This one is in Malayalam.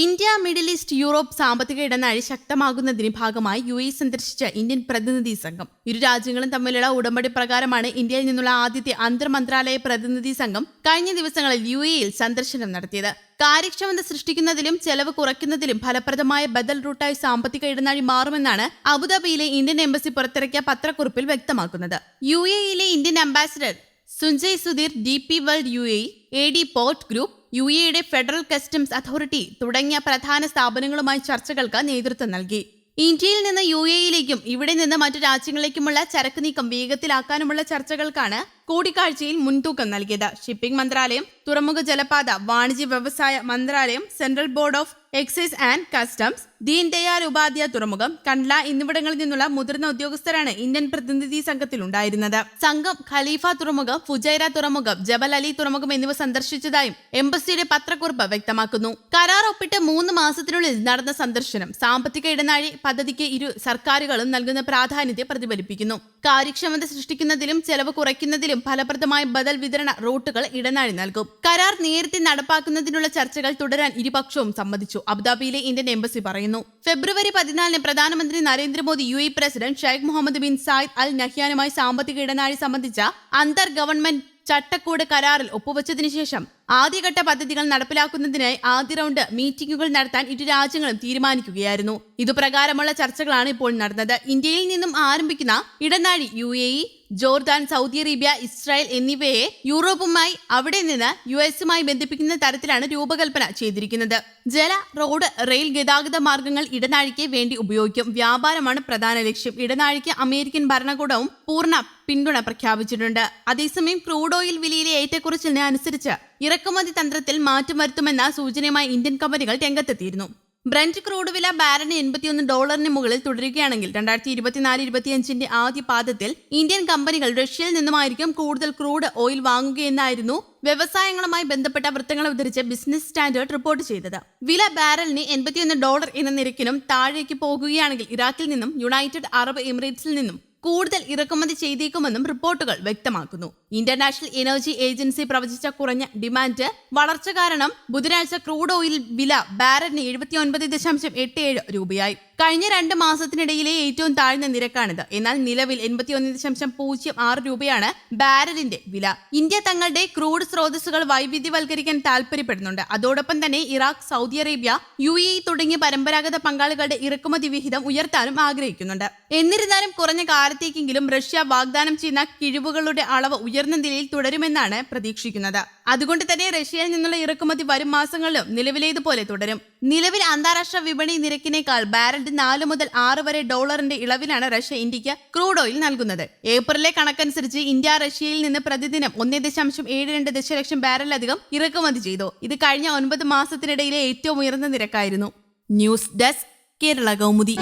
ഇന്ത്യ മിഡിൽ ഈസ്റ്റ് യൂറോപ്പ് സാമ്പത്തിക ഇടനാഴി ശക്തമാകുന്നതിന് ഭാഗമായി യു എ സന്ദർശിച്ച ഇന്ത്യൻ പ്രതിനിധി സംഘം. ഇരു രാജ്യങ്ങളും തമ്മിലുള്ള ഉടമ്പടി പ്രകാരമാണ് ഇന്ത്യയിൽ നിന്നുള്ള ആദ്യത്തെ അന്തർമന്ത്രാലയ പ്രതിനിധി സംഘം കഴിഞ്ഞ ദിവസങ്ങളിൽ യു എയിൽ സന്ദർശനം നടത്തിയത്. കാര്യക്ഷമത സൃഷ്ടിക്കുന്നതിലും ചെലവ് കുറയ്ക്കുന്നതിലും ഫലപ്രദമായ ബദൽ റൂട്ടായി സാമ്പത്തിക ഇടനാഴി മാറുമെന്നാണ് അബുദാബിയിലെ ഇന്ത്യൻ എംബസി പുറത്തിറക്കിയ പത്രക്കുറിപ്പിൽ വ്യക്തമാക്കുന്നത്. യു എയിലെ Indian ambassador Sunjay Sudhir D P world U A A D port group U എയുടെ ഫെഡറൽ കസ്റ്റംസ് അതോറിറ്റി തുടങ്ങിയ പ്രധാന സ്ഥാപനങ്ങളുമായി ചർച്ചകൾക്ക് നേതൃത്വം നൽകി. ഇന്ത്യയിൽ നിന്ന് യു എയിലേക്കും ഇവിടെ നിന്ന് മറ്റു രാജ്യങ്ങളിലേക്കുമുള്ള ചരക്ക് നീക്കം വേഗത്തിലാക്കാനുമുള്ള ചർച്ചകൾക്കാണ് കൂടിക്കാഴ്ചയിൽ മുൻതൂക്കം നൽകിയത്. ഷിപ്പിംഗ് മന്ത്രാലയം തുറമുഖ ജലപാത വാണിജ്യ വ്യവസായ മന്ത്രാലയം Central Board of Excise and Customs Deen Dayal Upadhyaya തുറമുഖം കണ്ട്ല എന്നിവിടങ്ങളിൽ നിന്നുള്ള മുതിർന്ന ഉദ്യോഗസ്ഥരാണ് ഇന്ത്യൻ പ്രതിനിധി സംഘത്തിൽ ഉണ്ടായിരുന്നത്. സംഘം ഖലീഫ തുറമുഖം ഫുജൈറ തുറമുഖം ജബൽ അലി തുറമുഖം എന്നിവ സന്ദർശിച്ചതായും എംബസിയുടെ പത്രക്കുറിപ്പ് വ്യക്തമാക്കുന്നു. കരാർ ഒപ്പിട്ട് മൂന്ന് മാസത്തിനുള്ളിൽ നടന്ന സന്ദർശനം സാമ്പത്തിക ഇടനാഴി പദ്ധതിക്ക് ഇരു സർക്കാരുകളും നൽകുന്ന പ്രാധാന്യത്തെ പ്രതിഫലിപ്പിക്കുന്നു. കാര്യക്ഷമത സൃഷ്ടിക്കുന്നതിലും ചെലവ് കുറയ്ക്കുന്നതിലും ഫലപ്രദമായ ബദൽ വിതരണ റൂട്ടുകൾ ഇടനാഴി നൽകും. കരാർ നേരത്തെ നടപ്പാക്കുന്നതിനുള്ള ചർച്ചകൾ തുടരാൻ ഇരുപക്ഷവും സമ്മതിച്ചു അബുദാബിയിലെ ഇന്ത്യൻ എംബസി പറയുന്നു. ഫെബ്രുവരി പതിനാലിന് പ്രധാനമന്ത്രി Narendra Modi U A president Sheikh Mohammed bin Zayed Al നഹ്യാനുമായി സാമ്പത്തിക ഇടനാഴി സംബന്ധിച്ച അന്തർ ഗവൺമെന്റ് ചട്ടക്കൂട് കരാറിൽ ഒപ്പുവച്ചതിനു ശേഷം ആദ്യഘട്ട പദ്ധതികൾ നടപ്പിലാക്കുന്നതിനായി ആദ്യ റൗണ്ട് മീറ്റിംഗുകൾ നടത്താൻ ഇരു രാജ്യങ്ങളും തീരുമാനിക്കുകയായിരുന്നു. ഇതുപ്രകാരമുള്ള ചർച്ചകളാണ് ഇപ്പോൾ നടന്നത്. ഇന്ത്യയിൽ നിന്നും ആരംഭിക്കുന്ന ഇടനാഴി U Jordan Saudi Arabia Israel എന്നിവയെ യൂറോപ്പുമായി അവിടെ നിന്ന് യു എസുമായി ബന്ധിപ്പിക്കുന്ന തരത്തിലാണ് രൂപകൽപ്പന ചെയ്തിരിക്കുന്നത്. ജല റോഡ് റെയിൽ ഗതാഗത മാർഗങ്ങൾ ഇടനാഴിക്ക് വേണ്ടി ഉപയോഗിക്കും. വ്യാപാരമാണ് പ്രധാന ലക്ഷ്യം. ഇടനാഴിക്ക് അമേരിക്കൻ ഭരണകൂടവും പൂർണ പിന്തുണ പ്രഖ്യാപിച്ചിട്ടുണ്ട്. അതേസമയം ക്രൂഡ് ഓയിൽ വിലയിലെ ഏറ്റക്കുറച്ചിലിന് അനുസരിച്ച് ഇറക്കുമതി തന്ത്രത്തിൽ മാറ്റം വരുത്തുമെന്ന സൂചനയുമായി ഇന്ത്യൻ കമ്പനികൾ രംഗത്തെത്തിയിരുന്നു. ബ്രന്റ് ക്രൂഡ് വില ബാരന് എൺപത്തിയൊന്ന് ഡോളറിന് മുകളിൽ തുടരുകയാണെങ്കിൽ രണ്ടായിരത്തി ഇരുപത്തിനാല് ഇരുപത്തിയഞ്ചിന്റെ ആദ്യ പാദത്തിൽ ഇന്ത്യൻ കമ്പനികൾ റഷ്യയിൽ നിന്നുമായിരിക്കും കൂടുതൽ ക്രൂഡ് ഓയിൽ വാങ്ങുകയെന്നായിരുന്നു വ്യവസായങ്ങളുമായി ബന്ധപ്പെട്ട വൃത്തങ്ങൾ ഉദ്ധരിച്ച് ബിസിനസ് സ്റ്റാൻഡേർഡ് റിപ്പോർട്ട് ചെയ്തത്. വില ബാരലിന് എൺപത്തിയൊന്ന് ഡോളർ എന്ന നിരക്കിനും താഴേക്ക് പോകുകയാണെങ്കിൽ ഇറാഖിൽ നിന്നും യുണൈറ്റഡ് അറബ് എമിറേറ്റ്സിൽ നിന്നും കൂടുതൽ ഇറക്കുമതി ചെയ്തേക്കുമെന്നും റിപ്പോർട്ടുകൾ വ്യക്തമാക്കുന്നു. ഇന്റർനാഷണൽ എനർജി ഏജൻസി പ്രവചിച്ച കുറഞ്ഞ ഡിമാൻഡ് വളർച്ച കാരണം ബുധനാഴ്ച ക്രൂഡ് ഓയിൽ വില ബാരലിന് എഴുപത്തിയൊൻപത് ദശാംശം എട്ട് ഏഴ് രൂപയായി. കഴിഞ്ഞ രണ്ട് മാസത്തിനിടയിലെ ഏറ്റവും താഴ്ന്ന നിരക്കാണിത്. എന്നാൽ നിലവിൽ എൺപത്തിയൊന്ന് ദശാംശം പൂജ്യം ആറ് രൂപയാണ് ബാരലിന്റെ വില. ഇന്ത്യ തങ്ങളുടെ ക്രൂഡ് സ്രോതസ്സുകൾ വൈവിധ്യവൽക്കരിക്കാൻ താൽപര്യപ്പെടുന്നുണ്ട്. അതോടൊപ്പം തന്നെ Iraq Saudi Arabia U A തുടങ്ങിയ പരമ്പരാഗത പങ്കാളികളുടെ ഇറക്കുമതി വിഹിതം ഉയർത്താനും ആഗ്രഹിക്കുന്നുണ്ട്. എന്നിരുന്നാലും കുറഞ്ഞ കാലത്തേക്കെങ്കിലും റഷ്യ വാഗ്ദാനം ചെയ്യുന്ന കിഴിവുകളുടെ അളവ് ഉയർന്ന നിലയിൽ തുടരുമെന്നാണ് പ്രതീക്ഷിക്കുന്നത്. അതുകൊണ്ട് തന്നെ റഷ്യയിൽ നിന്നുള്ള ഇറക്കുമതി വരും മാസങ്ങളിലും നിലവിലേതുപോലെ തുടരും. നിലവിൽ അന്താരാഷ്ട്ര വിപണി നിരക്കിനേക്കാൾ ബാരലിന് നാല് മുതൽ ആറ് വരെ ഡോളറിന്റെ ഇളവിലാണ് റഷ്യ ഇന്ത്യയ്ക്ക് ക്രൂഡ് ഓയിൽ നൽകുന്നത്. ഏപ്രിലെ കണക്കനുസരിച്ച് ഇന്ത്യ റഷ്യയിൽ നിന്ന് പ്രതിദിനം ഒന്നേ ദശാംശം ഏഴ് രണ്ട് ദശലക്ഷം ബാരലധികം ഇറക്കുമതി ചെയ്തു. ഇത് കഴിഞ്ഞ ഒൻപത് മാസത്തിനിടയിലെ ഏറ്റവും ഉയർന്ന നിരക്കായിരുന്നു. News desk Kerala Kaumudi.